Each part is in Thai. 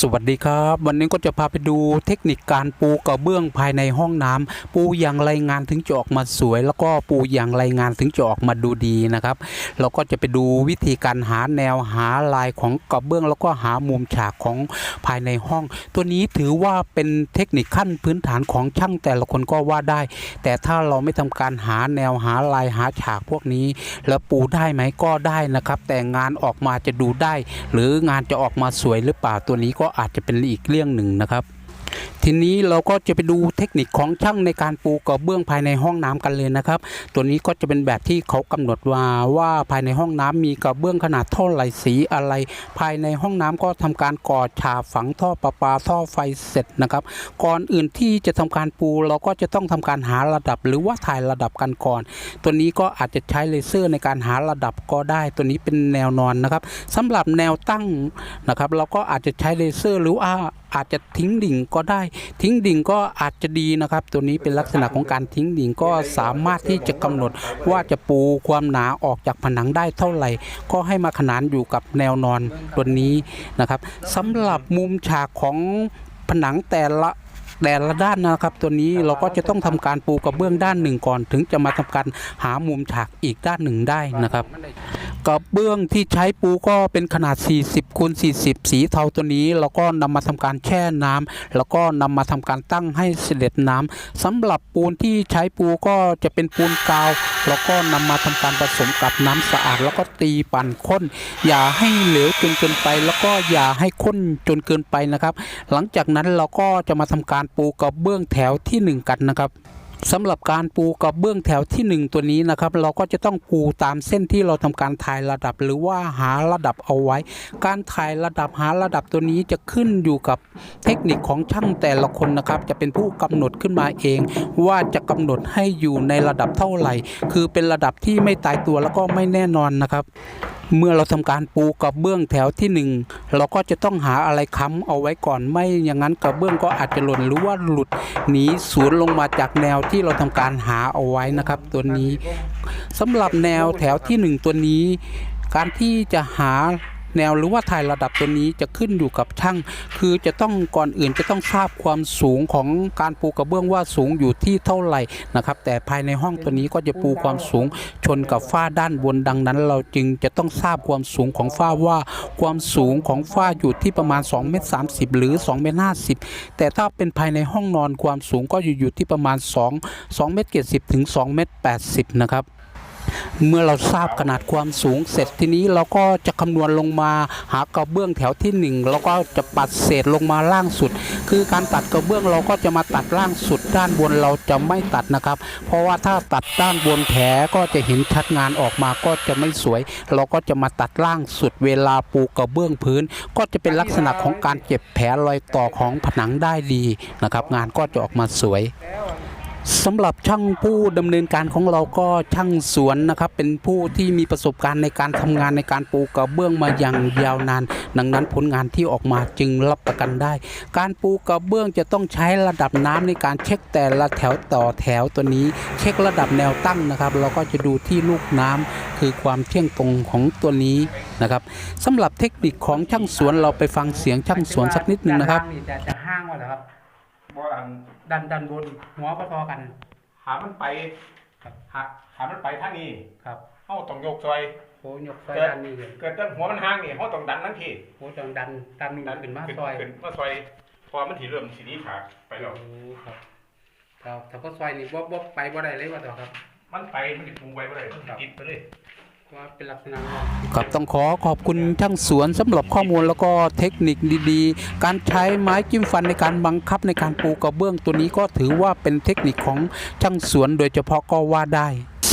สวัสดีครับ วันนี้ก็จะพาไปดูเทคนิคการปูกระเบื้องภายในห้องน้ำปูอย่างไรงานถึงจะออกมาสวย แล้วก็ปูอย่างไรงานถึงจะออกมาดูดีนะครับ เราก็จะไปดูวิธีการหาแนวหาลายของกระเบื้อง แล้วก็หามุมฉากของภายในห้อง ตัวนี้ถือว่าเป็นเทคนิคขั้นพื้นฐานของช่างแต่ละคนก็ว่าได้ แต่ถ้าเราไม่ทำการหาแนวหาลายหาฉากพวกนี้ แล้วปูได้ไหมก็ได้นะครับ แต่งานออกมาจะดูได้ หรืองานจะออกมาสวยหรือเปล่าตัวนี้ก็อาจจะเป็นอีกเรื่องหนึ่งนะครับ ทีนี้เราก็จะไปดูเทคนิคของช่างในการปูกระเบื้องภายในห้องน้ำกันเลยนะครับ ตัวนี้ก็จะเป็นแบบที่เขากำหนดว่าว่าภายในห้องน้ำมีกระเบื้องขนาดเท่าไหร่สีอะไร ภายในห้องน้ำก็ทำการก่อฉาบฝังท่อประปาท่อไฟเสร็จนะครับ ก่อนอื่นที่จะทำการปูเราก็จะต้องทำการหาระดับ หรือว่าถ่ายระดับกันก่อน ตัวนี้ก็อาจจะใช้เลเซอร์ในการหาระดับก็ได้ ตัวนี้เป็นแนวนอนนะครับสำหรับแนวตั้งนะครับ เราก็อาจจะใช้เลเซอร์หรือว่าอาจจะทิ้งดิ่งก็ได้ ทิ้งดิ่งก็อาจจะดีนะครับ ตัวนี้เป็นลักษณะของการทิ้งดิ่งก็สามารถที่จะกำหนดว่าจะปูความหนาออกจากผนังได้เท่าไหร่ ก็ให้มาขนานอยู่กับแนวนอนตัวนี้นะครับสำหรับมุมฉากของผนังแต่ละแต่ละด้านนะครับตัวนี้เราก็จะต้องทำการปูกระเบื้องด้านหนึ่งก่อน ถึงจะมาทำการหามุมฉากอีกด้านหนึ่งได้นะครับ กระเบื้องที่ใช้ปูก็เป็นขนาด 40คูณ40 สีเทาตัวนี้เราก็นำมาทำการแช่น้ำแล้วก็นำมาทำการตั้งให้เสด็จน้ำสำหรับปูนที่ใช้ปูก็จะเป็นปูนกาว แล้วก็นำมาทำการผสมกับน้ำสะอาด แล้วก็ตีปั่นข้น อย่าให้เหลวจนเกินไป แล้วก็อย่าให้ข้นจนเกินไปนะครับ หลังจากนั้นเราก็จะมาทำการปูกระเบื้องแถวที่หนึ่งกันนะครับ สำหรับการปูกระเบื้องแถวที่ 1 ตัวนี้นะครับ เราก็จะต้องปูตามเส้นที่เราทำการถ่ายระดับหรือว่าหาระดับเอาไว้ การถ่ายระดับหาระดับตัวนี้จะขึ้นอยู่กับเทคนิคของช่างแต่ละคนนะครับ จะเป็นผู้กำหนดขึ้นมาเอง ว่าจะกำหนดให้อยู่ในระดับเท่าไหร่ คือเป็นระดับที่ไม่ตายตัวแล้วก็ไม่แน่นอนนะครับ เมื่อเราทำการปูกระเบื้องแถวที่หนึ่งเราก็จะต้องหาอะไรค้ำเอาไว้ก่อนไม่อย่างนั้นกระเบื้องก็อาจจะหล่นหรือว่าหลุดหนีศูนย์ลงมาจากแนวที่เราทำการหาเอาไว้นะครับ ตัวนี้สำหรับแนวแถวที่หนึ่งตัวนี้ การที่จะหา แนวหรือว่าถ่ายระดับตัวนี้จะขึ้นอยู่กับช่าง คือจะต้องก่อนอื่นจะต้องทราบความสูงของการปูกระเบื้องว่าสูงอยู่ที่เท่าไหร่นะครับ แต่ภายในห้องตัวนี้ก็จะปูความสูงชนกับฝ้าด้านบนดังนั้น เราจึงจะต้องทราบความสูงของฝ้าว่า ความสูงของฝ้าอยู่ที่ประมาณ2เมตร30 หรือ2เมตร50 แต่ถ้าเป็นภายในห้องนอนความสูงก็อยู่อยู่ที่ประมาณ 2 2เมตร70ถึง2เมตร80นะครับ เมื่อเราทราบขนาดความสูงเสร็จทีนี้เราก็จะคำนวณลงมาหากระเบื้องแถวที่หนึ่งแล้วก็จะปัดเศษลงมาล่างสุด คือการตัดกระเบื้องเราก็จะมาตัดล่างสุด ด้านบนเราจะไม่ตัดนะครับ เพราะว่าถ้าตัดด้านบนแผลก็จะเห็นชัดงานออกมาก็จะไม่สวย เราก็จะมาตัดล่างสุดเวลาปูกระเบื้องพื้น ก็จะเป็นลักษณะของการเก็บแผลรอยต่อของผนังได้ดีนะครับ งานก็จะออกมาสวย สำหรับช่างผู้ดำเนินการของเราก็ช่างสวนนะครับเป็นผู้ที่มีประสบการณ์ในการทำงานในการปูกระเบื้องมาอย่างยาวนาน ดังนั้นผลงานที่ออกมาจึงรับประกันได้ การปูกระเบื้องจะต้องใช้ระดับน้ำในการเช็คแต่ละแถวต่อแถวตัวนี้ เช็คระดับแนวตั้งนะครับเราก็จะดูที่ลูกน้ำคือความเที่ยงตรงของตัวนี้นะครับสำหรับเทคนิคของช่างสวนเราไปฟังเสียงช่างสวนสักนิดหนึ่งนะครับจะจะห้างว่าเหรอครับ บ่อันดันดันบนหัวพอๆกัน หามันไปครับหาหามันไปทางนี้ครับเฮาต้องยกซอยโหยกซอยเกิดดันนี่เลยเกิดตั้งหัวมันห่างนี่เฮาต้องดันนั่นทีโหจังดันดันนี่ขึ้นมาซอยขึ้นมาซอยพอมันสิเริ่มสิหนี้ขาดไปแล้วโอ้ครับถ้าถ้าก็ซอยนี่บ่บ่ไปบ่ได้เลยว่าต่อครับ มันไปมันสิปูไว้บ่ได้มันสิติดไปเลย ครับต้องขอขอบคุณช่างสวนสำหรับข้อมูลแล้วก็เทคนิคดีๆ การใช้ไม้จิ้มฟันในการบังคับในการปูกระเบื้องตัวนี้ก็ถือว่าเป็นเทคนิคของช่างสวนโดยเฉพาะก็ว่าได้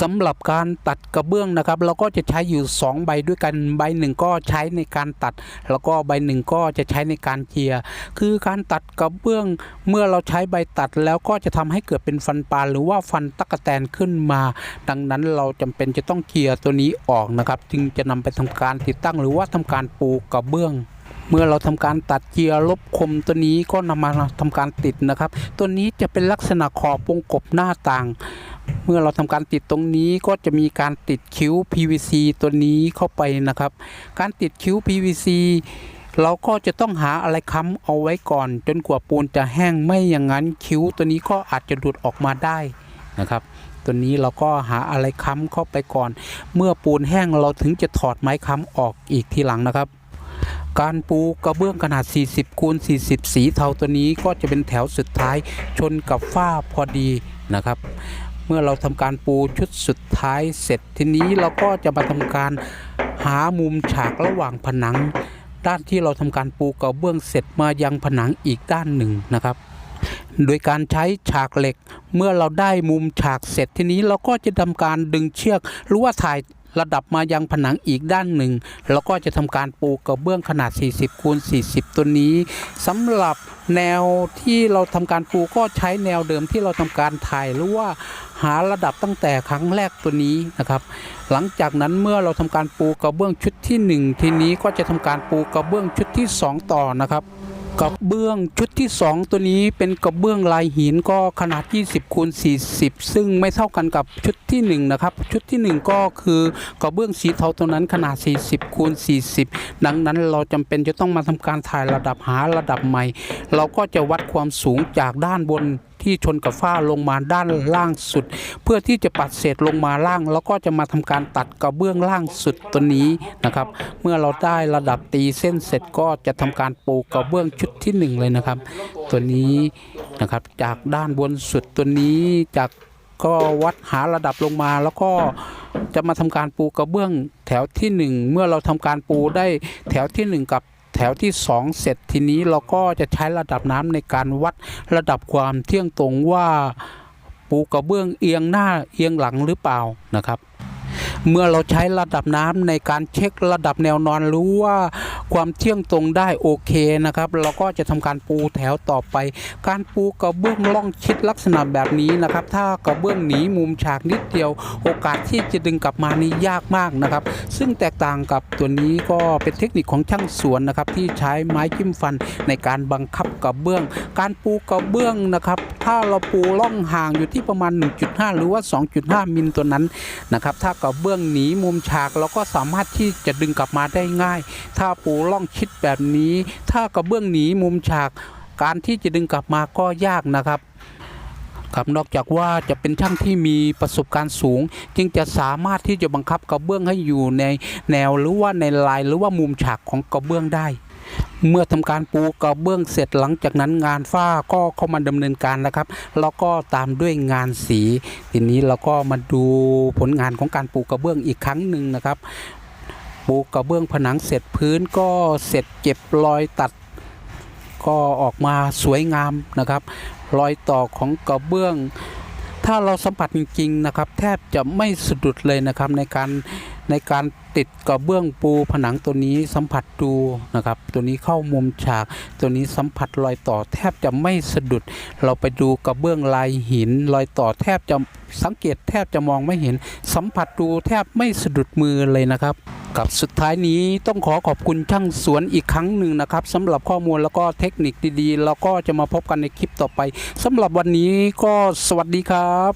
สำหรับการตัดกระเบื้องนะครับ เราก็จะใช้อยู่ 2 ใบด้วยกันใบหนึ่งก็ใช้ในการตัด แล้วก็ใบหนึ่งก็จะใช้ในการเจีย คือการตัดกระเบื้องเมื่อเราใช้ใบตัดแล้วก็จะทำให้เกิดเป็นฟันปลาหรือว่าฟันตะกแตนขึ้นมา ดังนั้นเราจำเป็นจะต้องเคลียตัวนี้ออกนะครับ จึงจะนำไปทำการติดตั้งหรือว่าทำการปูกระเบื้องเมื่อเราทำการตัดเจียร์ลบคมตัวนี้ก็นำมาทำการติดนะครับ ตัวนี้จะเป็นลักษณะขอบวงกบหน้าต่าง เมื่อเราทำการติดตรงนี้ก็จะมีการติดคิ้ว PVC ตัวนี้เข้าไปนะครับ การติดคิ้ว PVC เราก็จะต้องหาอะไรค้ำเอาไว้ก่อน จนกว่าปูนจะแห้งไม่อย่างนั้นคิ้วตัวนี้ก็อาจจะหลุดออกมาได้นะครับ ตัวนี้เราก็หาอะไรค้ำเข้าไปก่อน เมื่อปูนแห้งเราถึงจะถอดไม้ค้ำออกอีกทีหลังนะครับการปูกระเบื้องขนาด 40คูณ40 สีเทาตัวนี้ก็จะเป็นแถวสุดท้ายชนกับฝ้าพอดีนะครับ เมื่อเราทำการปูชุดสุดท้ายเสร็จทีนี้เราก็จะมาทำการหามุมฉากระหว่างผนัง ด้านที่เราทำการปูกระเบื้องเสร็จมายังผนังอีกด้านหนึ่งนะครับ โดยการใช้ฉากเหล็ก เมื่อเราได้มุมฉากเสร็จทีนี้เราก็จะทำการดึงเชือกหรือว่าถ่ายระดับมายังผนังอีกด้านหนึ่ง แล้วก็จะทำการปูกระเบื้องขนาด 40คูณ40 ตัวนี้สำหรับแนวที่เราทำการปูก็ใช้แนวเดิมที่เราทำการถ่ายหรือว่า หาระดับตั้งแต่ครั้งแรกตัวนี้นะครับ หลังจากนั้นเมื่อเราทำการปูกระเบื้องชุดที่ 1 ทีนี้ก็จะทำการปูกระเบื้องชุดที่ 2 ต่อนะครับกระเบื้องชุดที่ 2 ตัวนี้เป็นกระเบื้องลายหินก็ขนาด 20คูณ40 ซึ่งไม่เท่ากันกับชุดที่1นะครับชุดที่ 1 ก็คือกระเบื้องสีเทาตัวนั้นขนาด 40คูณ40 ดังนั้นเราจำเป็นจะต้องมาทำการถ่ายระดับหาระดับใหม่ เราก็จะวัดความสูงจากด้านบน ที่ชนกับฝ้าลงมาด้านล่างสุด เพื่อที่จะปัดเศษลงมาล่าง แล้วก็จะมาทำการตัดกระเบื้องล่างสุดตัวนี้นะครับ เมื่อเราได้ระดับตีเส้นเสร็จก็จะทำการปูกระเบื้องชุดที่หนึ่งเลยนะครับ ตัวนี้นะครับจากด้านบนสุดตัวนี้จากก็วัดหาระดับลงมาแล้วก็จะมาทำการปูกระเบื้องแถวที่หนึ่งเมื่อเราทำการปูได้แถวที่หนึ่งกับ แถวที่สองเสร็จทีนี้เราก็จะใช้ระดับน้ำในการวัดระดับความเที่ยงตรงว่าปูกระเบื้องเอียงหน้าเอียงหลังหรือเปล่านะครับ เมื่อเราใช้ระดับน้ำในการเช็คระดับแนวนอนรู้ว่าความเที่ยงตรงได้โอเคนะครับเราก็จะทำการปูแถวต่อไป การปูกระเบื้องล่องชิดลักษณะแบบนี้นะครับ ถ้ากระเบื้องหนีมุมฉากนิดเดียว โอกาสที่จะดึงกลับมานี่ยากมากนะครับ ซึ่งแตกต่างกับตัวนี้ก็เป็นเทคนิคของช่างสวนนะครับที่ใช้ไม้จิ้มฟันในการบังคับกระเบื้อง การปูกระเบื้องนะครับ ถ้าเราปูล่องห่างอยู่ที่ประมาณ 1.5 หรือว่า 2.5 มิลตัวนั้นนะครับ ถ้ากระเบื้องหนีมุมฉากเราก็สามารถที่จะดึงกลับมาได้ง่าย ถ้าปูล่องชิดแบบนี้ ถ้ากระเบื้องหนีมุมฉาก การที่จะดึงกลับมาก็ยากนะครับครับนอกจากว่าจะเป็นช่างที่มีประสบการณ์สูง จึงจะสามารถที่จะบังคับกระเบื้องให้อยู่ในแนวหรือว่าในลายหรือว่ามุมฉากของกระเบื้องได้ เมื่อทำการปูกระเบื้องเสร็จหลังจากนั้นงานฝ้าก็เข้ามาดำเนินการนะครับ แล้วก็ตามด้วยงานสี ทีนี้เราก็มาดูผลงานของการปูกระเบื้องอีกครั้งหนึ่งนะครับ ปูกระเบื้องผนังเสร็จพื้นก็เสร็จเก็บรอยตัด ก็ออกมาสวยงามนะครับ รอยต่อของกระเบื้อง ถ้าเราสัมผัสจริงๆนะครับ แทบจะไม่สะดุดเลยนะครับในการ ในการติดกระเบื้องปูผนังตัวนี้สัมผัสดูนะครับ ตัวนี้เข้ามุมฉาก ตัวนี้สัมผัสรอยต่อแทบจะไม่สะดุด เราไปดูกระเบื้องลายหินรอยต่อแทบจะสังเกตแทบจะมองไม่เห็น สัมผัสดูแทบไม่สะดุดมือเลยนะครับกับสุดท้ายนี้ต้องขอขอบคุณช่างสวนอีกครั้งหนึ่งนะครับสำหรับข้อมูลแล้วก็เทคนิคดีๆ แล้วก็จะมาพบกันในคลิปต่อไปสำหรับวันนี้ก็สวัสดีครับ